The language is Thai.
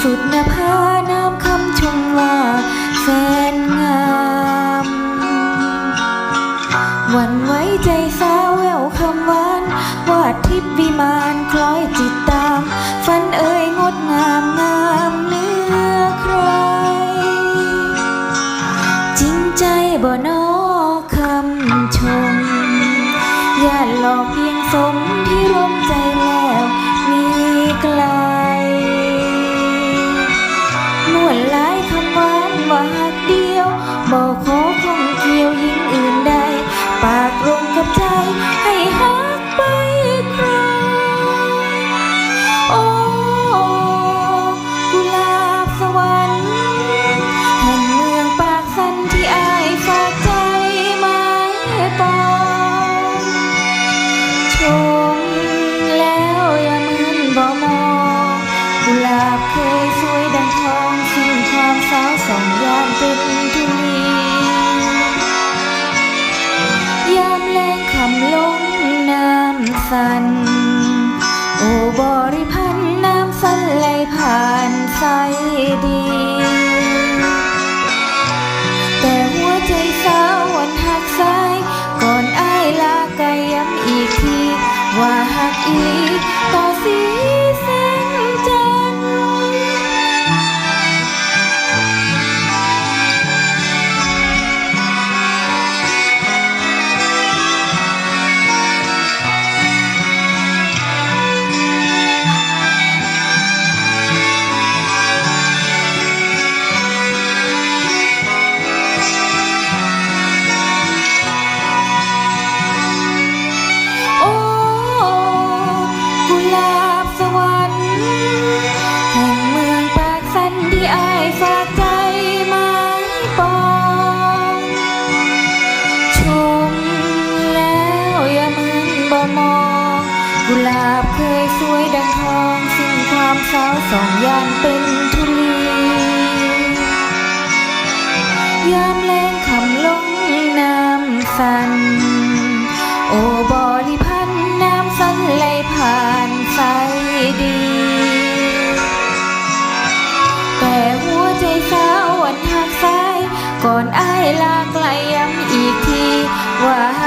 สุดนภาน้ำคำชมว่าแฟนงามหวั่นไว้ใจสาวแววคำหวานวาดทิพย์วิมานคล้อยจิตตาม ฝันเอ่ยงดงามงามเนื้อใคร จริงใจบ่นอ วยดังทองชื่วามสาวสองยามเป็นทุลียามแรงคำลงน้ำสัน โอบริพ สองยานเป็นทุลียามแรงคำลงน้ำสัน โอบริพันธ์น้ำสันไหลผ่านใสดี แต่หัวใจสาววันหักสาย ก่อนอ้ายลาไกลย้ำอีกทีว่า